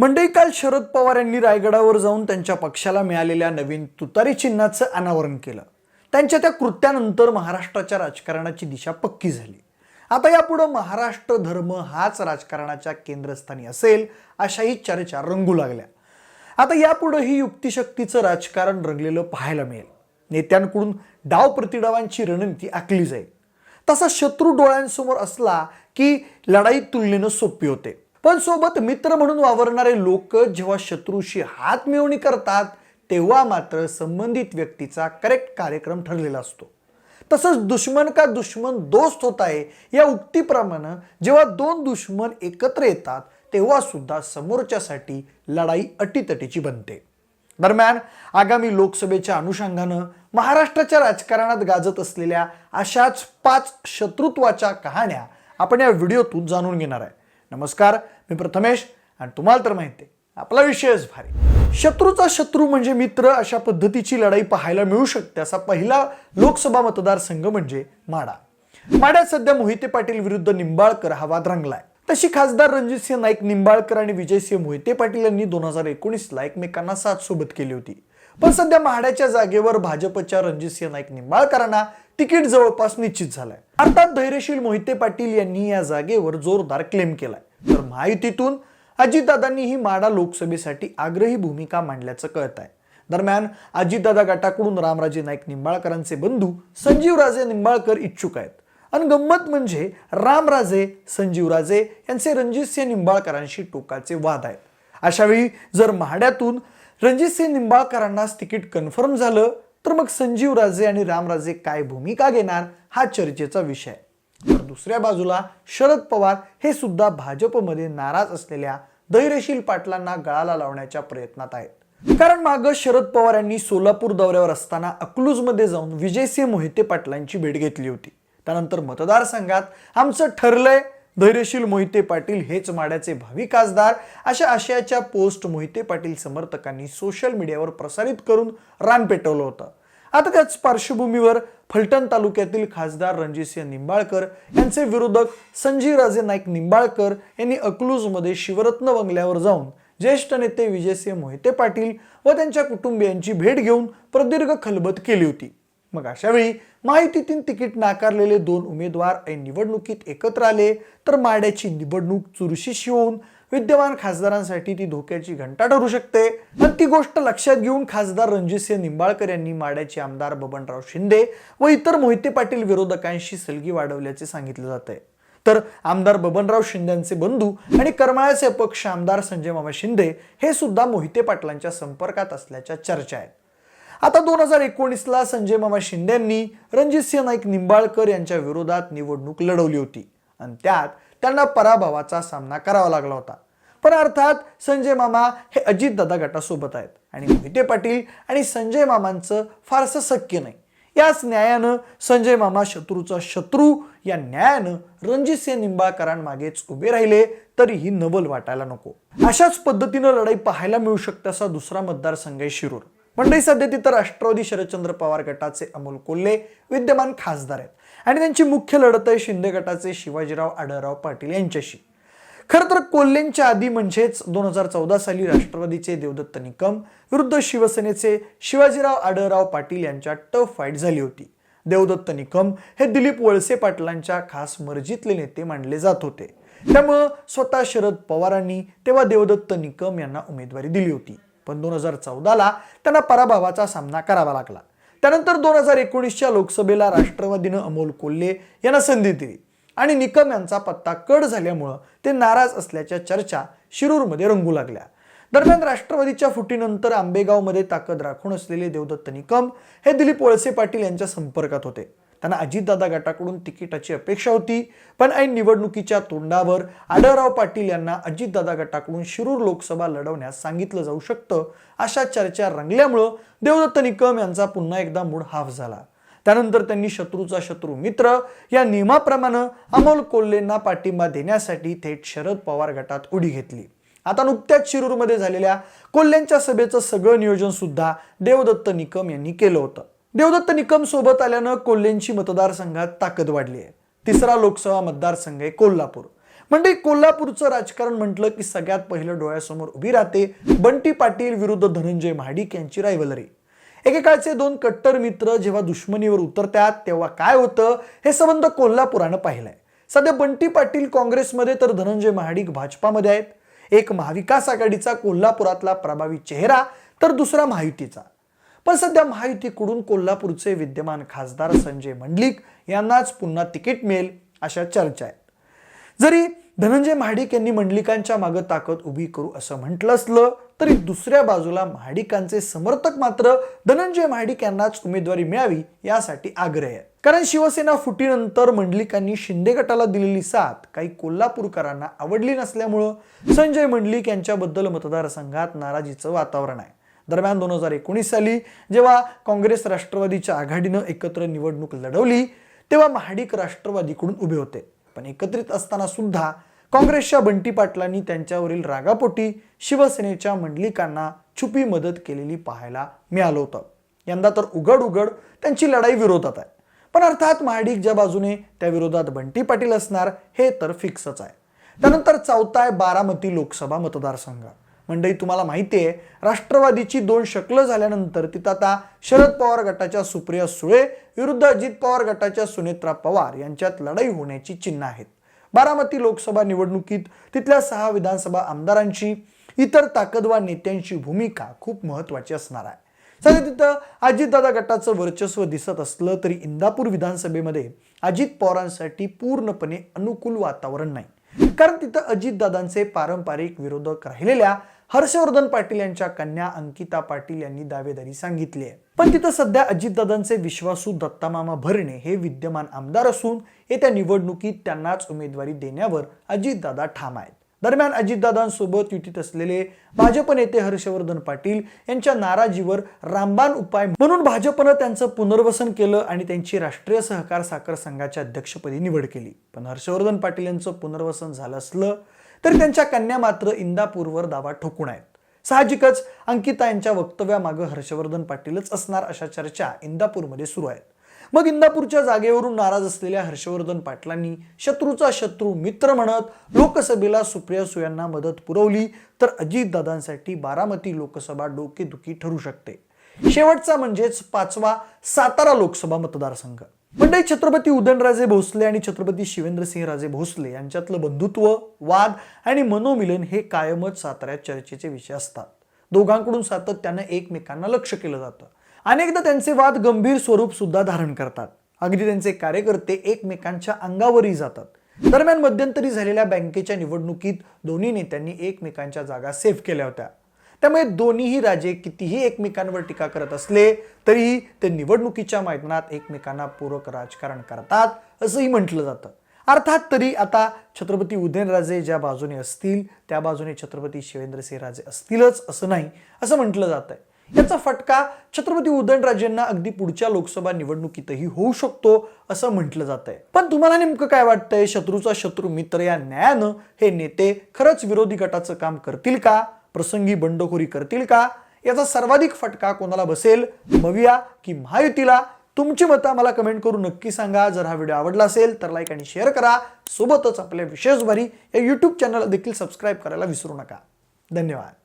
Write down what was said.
मंडई काल शरद पवार यांनी रायगडावर जाऊन त्यांच्या पक्षाला मिळालेल्या नवीन तुतारी चिन्हाचं अनावरण केलं. त्यांच्या त्या कृत्यानंतर महाराष्ट्राच्या राजकारणाची दिशा पक्की झाली. आता यापुढं महाराष्ट्र धर्म हाच राजकारणाच्या केंद्रस्थानी असेल अशाही चर्चा रंगू लागल्या. आता यापुढं ही युक्तिशक्तीचं राजकारण रंगलेलं पाहायला मिळेल. नेत्यांकडून डाव प्रतिडावांची रणनीती आखली जाईल. तसा शत्रू डोळ्यांसमोर असला की लढाई तुलनेनं सोपी होते. पण सोबत मित्र म्हणून वावरणारे लोक जेव्हा शत्रूशी हात मिळवणी करतात तेव्हा मात्र संबंधित व्यक्तीचा करेक्ट कार्यक्रम ठरलेला असतो. तसंच दुश्मन का दुश्मन दोस्त होत आहे या उक्तीप्रमाणे जेव्हा दोन दुश्मन एकत्र येतात तेव्हा सुद्धा समोरच्यासाठी लढाई अटीतटीची बनते. दरम्यान आगामी लोकसभेच्या अनुषंगानं महाराष्ट्राच्या राजकारणात गाजत असलेल्या अशाच पाच शत्रुत्वाच्या कहाण्या आपण या व्हिडिओतून जाणून घेणार आहे. नमस्कार मी प्रथमेश आणि तुम्हाला तर माहिती आहे आपला विषयच भारी. शत्रूचा शत्रू म्हणजे मित्र अशा पद्धतीची लढाई पाहायला मिळू शकते असा पहिला लोकसभा मतदारसंघ म्हणजे माडा. माड्यात सध्या मोहिते पाटील विरुद्ध निंबाळकर हा वाद रंगलाय. तशी खासदार रणजितसिंह नाईक निंबाळकर आणि विजयसिंह मोहिते पाटील यांनी दोन हजार एकोणीसला एकमेकांना साथ सोबत केली होती. पण सध्या म्हाड्याच्या जागेवर भाजपच्या रणजितसिंह नाईक निंबाळकरांना तिकीट जवळपास निश्चित झालंय. अर्थात धैर्यशील मोहिते पाटील यांनी या जागेवर जोरदार क्लेम केलाय. तर महायुतीतून अजितदादांनीही माडा लोकसभेसाठी आग्रही भूमिका मांडल्याचं कळत आहे दरम्यान अजितदादा गटाकडून रामराजे नाईक निंबाळकरांचे बंधू संजीवराजे निंबाळकर इच्छुक आहेत. आणि गंमत म्हणजे रामराजे संजीवराजे यांचे रणजितसिंह निंबाळकरांशी टोकाचे वाद आहेत. अशावेळी जर म्हाड्यातून रणजितसिंह निंबाळकरांनाच तिकीट कन्फर्म झालं तर मग संजीव राजे आणि रामराजे काय भूमिका घेणार हा चर्चेचा विषय. तर दुसऱ्या बाजूला शरद पवार हे सुद्धा भाजपमध्ये नाराज असलेल्या धैर्यशील पाटलांना गळाला लावण्याच्या प्रयत्नात आहेत. कारण मागं शरद पवार यांनी सोलापूर दौऱ्यावर असताना अकलूजमध्ये जाऊन विजयसिंह मोहिते पाटलांची भेट घेतली होती. त्यानंतर मतदारसंघात आमचं ठरलंय धैर्यशील मोहिते पाटील हेच माड्याचे भावी खासदार. अशा आशयाच्या पोस्ट मोहिते पाटील समर्थकांनी सोशल मीडियावर प्रसारित करून रान पेटवलं होतं. आता त्याच पार्श्वभूमीवर फलटण तालुक्यातील खासदार रणजितसिंह निंबाळकर यांचे विरोधक संजीवराजे नाईक निंबाळकर यांनी अकलूजमध्ये शिवरत्न बंगल्यावर जाऊन ज्येष्ठ नेते विजयसिंह मोहिते पाटील व त्यांच्या कुटुंबियांची भेट घेऊन प्रदीर्घ खलबत केली होती. मग अशावेळी माहितीतून तिकीट नाकारलेले दोन उमेदवार ऐन निवडणुकीत एकत्र आले तर माड्याची निवडणूक चुरशीशी होऊन विद्यमान खासदारांसाठी ती धोक्याची घंटा ठरू शकते. आणि ती गोष्ट लक्षात घेऊन खासदार रणजितसिंह निंबाळकर यांनी माड्याचे आमदार बबनराव शिंदे व इतर मोहिते पाटील विरोधकांशी सलगी वाढवल्याचे सांगितलं जात आहे तर आमदार बबनराव शिंदेचे बंधू आणि करमाळ्याचे अपक्ष आमदार संजय मामा शिंदे हे सुद्धा मोहिते पाटलांच्या संपर्कात असल्याच्या चर्चा आहेत. आता दोन हजार एकोणीसला संजय मामा शिंदे यांनी रणजितसिंह नाईक निंबाळकर यांच्या विरोधात निवडणूक लढवली होती. आणि त्यात त्यांना पराभवाचा सामना करावा लागला होता. पण अर्थात संजय मामा हे अजितदादा गटासोबत आहेत. आणि मोहिते पाटील आणि संजय मामांचं फारसं शक्य नाही. याच न्यायानं संजय मामा शत्रूचा शत्रू या न्यायानं रणजितसिंह निंबाळकरांमागेच उभे राहिले तरीही नवल वाटायला नको. अशाच पद्धतीनं लढाई पाहायला मिळू शकते असा दुसरा मतदारसंघ आहे शिरूर. मंडळी सध्या तिथं राष्ट्रवादी शरदचंद्र पवार गटाचे अमोल कोल्हे विद्यमान खासदार आहेत. आणि त्यांची मुख्य लढत आहे शिंदे गटाचे शिवाजीराव आढळराव पाटील यांच्याशी. खरं तर कोल्हेंच्या आधी म्हणजेच दोन हजार चौदा साली राष्ट्रवादीचे देवदत्त निकम विरुद्ध शिवसेनेचे शिवाजीराव आढळराव पाटील यांच्या टफ फाईट झाली होती. देवदत्त निकम हे दिलीप वळसे पाटलांच्या खास मर्जीतले नेते मानले जात होते. त्यामुळं स्वतः शरद पवारांनी तेव्हा देवदत्त निकम यांना उमेदवारी दिली होती. पण दोन हजार चौदाला त्यांना पराभवाचा सामना करावा लागला. त्यानंतर दोन हजार एकोणीसच्या लोकसभेला राष्ट्रवादीनं अमोल कोल्हे यांना संधी दिली आणि निकम यांचा पत्ता कड झाल्यामुळं ते नाराज असल्याच्या चर्चा शिरूरमध्ये रंगू लागल्या. दरम्यान राष्ट्रवादीच्या फुटीनंतर आंबेगावमध्ये ताकद राखून असलेले देवदत्त निकम हे दिलीप वळसे पाटील यांच्या संपर्कात होते. त्यांना अजितदादा गटाकडून तिकिटाची अपेक्षा होती. पण ऐन निवडणुकीच्या तोंडावर आढळराव पाटील यांना अजितदादा गटाकडून शिरूर लोकसभा लढवण्यास सांगितलं जाऊ शकतं अशा चर्चा रंगल्यामुळं देवदत्त निकम यांचा पुन्हा एकदा मूड हाफ झाला. त्यानंतर त्यांनी शत्रूचा शत्रू मित्र या नियमाप्रमाणे अमोल कोल्हेंना पाठिंबा देण्यासाठी थेट शरद पवार गटात उडी घेतली. आता नुकत्याच शिरूरमध्ये झालेल्या कोल्ह्यांच्या सभेचं सगळं नियोजन सुद्धा देवदत्त निकम यांनी केलं होतं. देवदत्त निकम सोबत आल्यानं कोल्हेंची मतदारसंघात ताकद वाढली आहे. तिसरा लोकसभा मतदारसंघ आहे कोल्हापूर. म्हणजे कोल्हापूरचं राजकारण म्हटलं की सगळ्यात पहिलं डोळ्यासमोर उभी राहते बंटी पाटील विरुद्ध धनंजय महाडिक यांची रायवलरी एकेकाळचे दोन कट्टर मित्र जेव्हा दुश्मनीवर उतरतात तेव्हा काय होतं हे संबंध कोल्हापुरानं पाहिलंय. सध्या बंटी पाटील काँग्रेसमध्ये तर धनंजय महाडिक भाजपामध्ये आहेत. एक महाविकास आघाडीचा कोल्हापुरातला प्रभावी चेहरा तर दुसरा महायुतीचा. पण सध्या महायुतीकडून कोल्हापूरचे विद्यमान खासदार संजय मंडलिक यांनाच पुन्हा तिकीट मिळेल अशा चर्चा आहेत. जरी धनंजय महाडिक यांनी मंडलिकांच्या मागे ताकद उभी करू असं म्हटलं असलं तरी दुसऱ्या बाजूला महाडिकांचे समर्थक मात्र धनंजय महाडिक यांनाच उमेदवारी मिळावी यासाठी आग्रह आहेत. कारण शिवसेना फुटीनंतर मंडलिकांनी शिंदे गटाला दिलेली साथ काही कोल्हापूरकरांना आवडली नसल्यामुळं संजय मंडलिक यांच्याबद्दल मतदारसंघात नाराजीचं वातावरण आहे. दरम्यान दोन हजार एकोणीस साली जेव्हा काँग्रेस राष्ट्रवादीच्या आघाडीनं एकत्र निवडणूक लढवली तेव्हा महाडिक राष्ट्रवादीकडून उभे होते. पण एकत्रित असताना सुद्धा काँग्रेसच्या बंटी पाटलांनी त्यांच्यावरील रागापोटी शिवसेनेच्या मंडलिकांना छुपी मदत केलेली पाहायला मिळालं होतं. यंदा तर उघड उघड त्यांची लढाई विरोधात आहे. पण अर्थात महाडिक ज्या बाजूने त्या विरोधात बंटी पाटील असणार हे तर फिक्सच आहे. त्यानंतर चौथा आहे बारामती लोकसभा मतदारसंघ. मंडळी तुम्हाला माहिती आहे राष्ट्रवादीची दोन शकलं झाल्यानंतर तिथं आता शरद पवार गटाच्या सुप्रिया सुळे विरुद्ध अजित पवार गटाच्या सुनेत्रा पवार यांच्यात लढाई होण्याची चिन्ह आहेत. बारामती लोकसभा निवडणुकीत तिथल्या सहा विधानसभा आमदारांची इतर ताकदवान नेत्यांची भूमिका खूप महत्वाची असणार आहे. सध्या तिथं अजितदादा गटाचं वर्चस्व दिसत असलं तरी इंदापूर विधानसभेमध्ये अजित पवारांसाठी पूर्णपणे अनुकूल वातावरण नाही. कारण तिथं अजितदादांचे पारंपरिक विरोधक राहिलेल्या हर्षवर्धन पाटील यांच्या कन्या अंकिता पाटील यांनी दावेदारी सांगितली आहे. पण तिथं सध्या अजितदादांचे विश्वासू दत्तामामा भरणे हे विद्यमान आमदार असून येत्या निवडणुकीत त्यांनाच उमेदवारी देण्यावर अजितदादा ठाम आहेत. दरम्यान अजितदादांसोबत युतीत असलेले भाजप नेते हर्षवर्धन पाटील यांच्या नाराजीवर रामबाण उपाय म्हणून भाजपनं त्यांचं पुनर्वसन केलं आणि त्यांची राष्ट्रीय सहकार साखर संघाच्या अध्यक्षपदी निवड केली. पण हर्षवर्धन पाटील यांचं पुनर्वसन झालं असलं तर त्यांच्या कन्या मात्र इंदापूरवर दावा ठोकून आहेत. साहजिकच अंकिता यांच्या वक्तव्यामागं हर्षवर्धन पाटीलच असणार अशा चर्चा इंदापूरमध्ये सुरू आहेत. मग इंदापूरच्या जागेवरून नाराज असलेल्या हर्षवर्धन पाटलांनी शत्रूचा शत्रू मित्र म्हणत लोकसभेला सुप्रिया सुयांना मदत पुरवली तर अजितदादांसाठी बारामती लोकसभा डोकेदुखी ठरू शकते. शेवटचा म्हणजेच पाचवा सातारा लोकसभा मतदारसंघ. म्हणजे छत्रपती उदयनराजे भोसले आणि छत्रपती शिवेंद्रसिंहराजे भोसले यांच्यातलं बंधुत्व वाद आणि मनोमिलन हे कायमच साताऱ्यात चर्चेचे विषय असतात. दोघांकडून सातत्यानं एकमेकांना लक्ष केलं जातं. अनेकदा त्यांचे वाद गंभीर स्वरूप सुद्धा धारण करतात. अगदी त्यांचे कार्यकर्ते एकमेकांच्या अंगावरही जातात. दरम्यान मध्यंतरी झालेल्या बँकेच्या निवडणुकीत दोन्ही नेत्यांनी एकमेकांच्या जागा सेव्ह केल्या होत्या. त्यामुळे दोन्हीही राजे कितीही एकमेकांवर टीका करत असले तरीही ते निवडणुकीच्या मैदानात एकमेकांना पूरक राजकारण करतात असंही म्हटलं जातं. अर्थात तरी आता छत्रपती उदयनराजे ज्या बाजूने असतील त्या बाजूने छत्रपती शिवेंद्रसिंहराजे असतीलच असं नाही असं म्हटलं जात आहे याचा फटका छत्रपती उदयनराजेंना अगदी पुढच्या लोकसभा निवडणुकीतही होऊ शकतो असं म्हटलं जात आहे पण तुम्हाला नेमकं काय वाटतंय? शत्रूचा शत्रू मित्र या न्यायानं हे नेते खरंच विरोधी गटाचं काम करतील का? प्रसंगी बंडखोरी करतील का? याचा सर्वाधिक फटका कोणाला बसेल? मविया की महायुतीला? तुमची मतं मला कमेंट करून नक्की सांगा. जर हा व्हिडिओ आवडला असेल तर लाईक आणि शेअर करा. सोबतच आपल्या विशेष भारी या यूट्यूब चॅनल देखील सबस्क्राईब करायला विसरू नका. धन्यवाद.